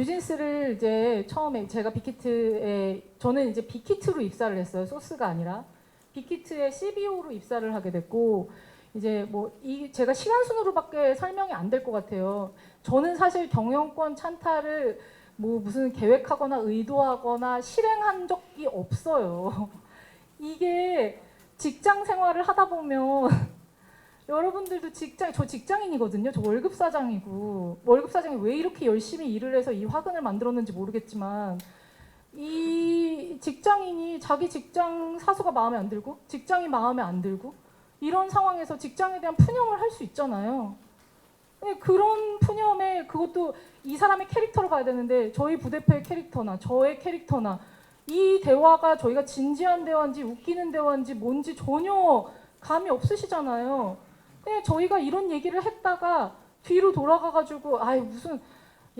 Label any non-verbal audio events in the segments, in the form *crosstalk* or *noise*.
뉴진스를 이제 처음에 제가 빅히트에 저는 이제 빅히트로 입사를 했어요. 소스가 아니라 빅히트의 CBO로 입사를 하게 됐고 이제 뭐 이 제가 시간 순으로밖에 설명이 안 될 것 같아요. 저는 사실 경영권 찬탈을 뭐 무슨 계획하거나 의도하거나 실행한 적이 없어요. *laughs* 이게 직장 생활을 하다 보면 여러분들도 직장 저 직장인이거든요. 저 월급 사장이고 월급 사장이 왜 이렇게 열심히 일을 해서 이 화근을 만들었는지 모르겠지만 이 직장인이 자기 직장 사수가 마음에 안 들고 직장이 마음에 안 들고 이런 상황에서 직장에 대한 푸념을 할 수 있잖아요. 근데 그런 푸념에 그것도 이 사람의 캐릭터로 가야 되는데 저희 부대표의 캐릭터나 저의 캐릭터나 이 대화가 저희가 진지한 대화인지 웃기는 대화인지 뭔지 전혀 감이 없으시잖아요. 그냥 저희가 이런 얘기를 했다가 뒤로 돌아가가지고 아이 무슨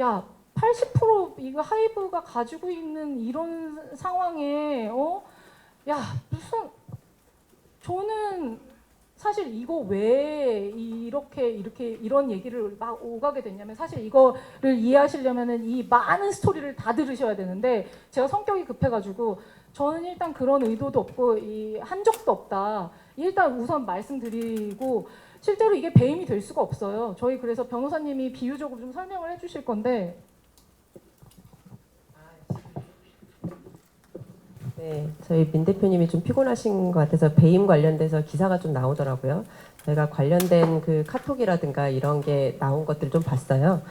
야 80% 이거 하이브가 가지고 있는 이런 상황에 어 야 무슨 저는 사실 이거 왜 이렇게 이렇게 이런 얘기를 막 오가게 됐냐면 사실 이거를 이해하시려면은 이 많은 스토리를 다 들으셔야 되는데 제가 성격이 급해가지고 저는 일단 그런 의도도 없고 이 한 적도 없다. 일단 우선 말씀드리고 실제로 이게 배임이 될 수가 없어요. 저희 그래서 변호사님이 비유적으로 좀 설명을 해주실 건데 네, 저희 민 대표님이 좀 피곤하신 것 같아서 배임 관련돼서 기사가 좀 나오더라고요. 저희가 관련된 그 카톡이라든가 이런 게 나온 것들 좀 봤어요.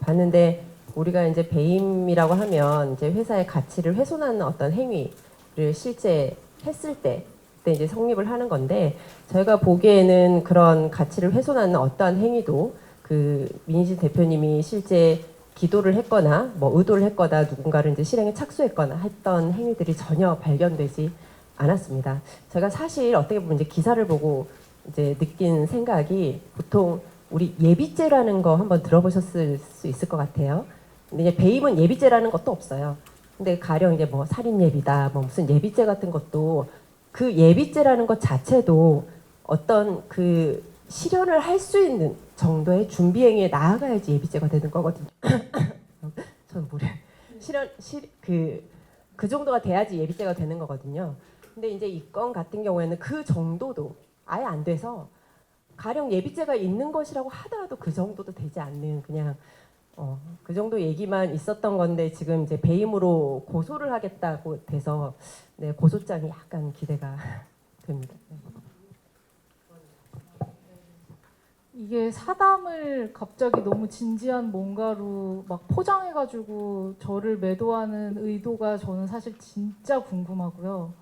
봤는데 우리가 이제 배임이라고 하면 이제 회사의 가치를 훼손하는 어떤 행위를 실제 했을 때그 때 이제 성립을 하는 건데 저희가 보기에는 그런 가치를 훼손하는 어떠한 행위도 그 민희진 대표님이 실제 기도를 했거나 뭐 의도를 했거나 누군가를 이제 실행에 착수했거나 했던 행위들이 전혀 발견되지 않았습니다. 제가 사실 어떻게 보면 이제 기사를 보고 이제 느낀 생각이 보통 우리 예비죄라는 거 한번 들어보셨을 수 있을 것 같아요. 근데 이제 배임은 예비죄라는 것도 없어요. 근데 가령 이제 뭐 살인 예비다, 뭐 무슨 예비죄 같은 것도 그 예비죄라는 것 자체도 어떤 그 실현을 할 수 있는 정도의 준비 행위에 나아가야지 예비죄가 되는 거거든요. *coughs* 전 모르. 실현 실그그 그 정도가 돼야지 예비죄가 되는 거거든요. 근데 이제 이 건 같은 경우에는 그 정도도 아예 안 돼서 가령 예비죄가 있는 것이라고 하더라도 그 정도도 되지 않는 그냥 어, 그 정도 얘기만 있었던 건데 지금 이제 배임으로 고소를 하겠다고 돼서 네, 고소장이 약간 기대가 *laughs* 됩니다. 네. 이게 사담을 갑자기 너무 진지한 뭔가로 막 포장해가지고 저를 매도하는 의도가 저는 사실 진짜 궁금하고요.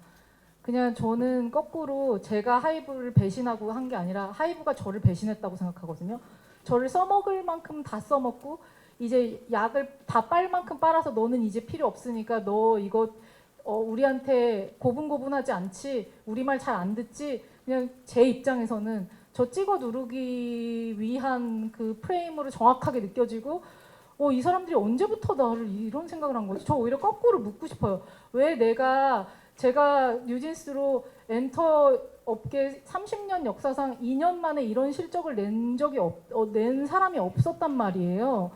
그냥 저는 거꾸로 제가 하이브를 배신하고 한 게 아니라 하이브가 저를 배신했다고 생각하거든요. 저를 써먹을 만큼 다 써먹고 이제 약을 다 빨 만큼 빨아서 너는 이제 필요 없으니까 너 이거 어, 우리한테 고분고분하지 않지 우리 말 잘 안 듣지 그냥 제 입장에서는 저 찍어 누르기 위한 그 프레임으로 정확하게 느껴지고 어, 이 사람들이 언제부터 나를 이런 생각을 한 거지? 저 오히려 거꾸로 묻고 싶어요. 왜 내가 제가 뉴진스로 엔터 업계 30년 역사상 2년 만에 이런 실적을 낸 적이 없, 어, 낸 사람이 없었단 말이에요.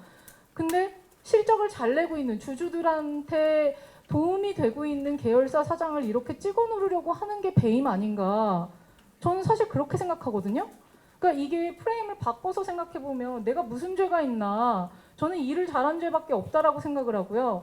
근데 실적을 잘 내고 있는 주주들한테 도움이 되고 있는 계열사 사장을 이렇게 찍어 누르려고 하는 게 배임 아닌가? 저는 사실 그렇게 생각하거든요. 그러니까 이게 프레임을 바꿔서 생각해 보면 내가 무슨 죄가 있나? 저는 일을 잘한 죄밖에 없다라고 생각을 하고요.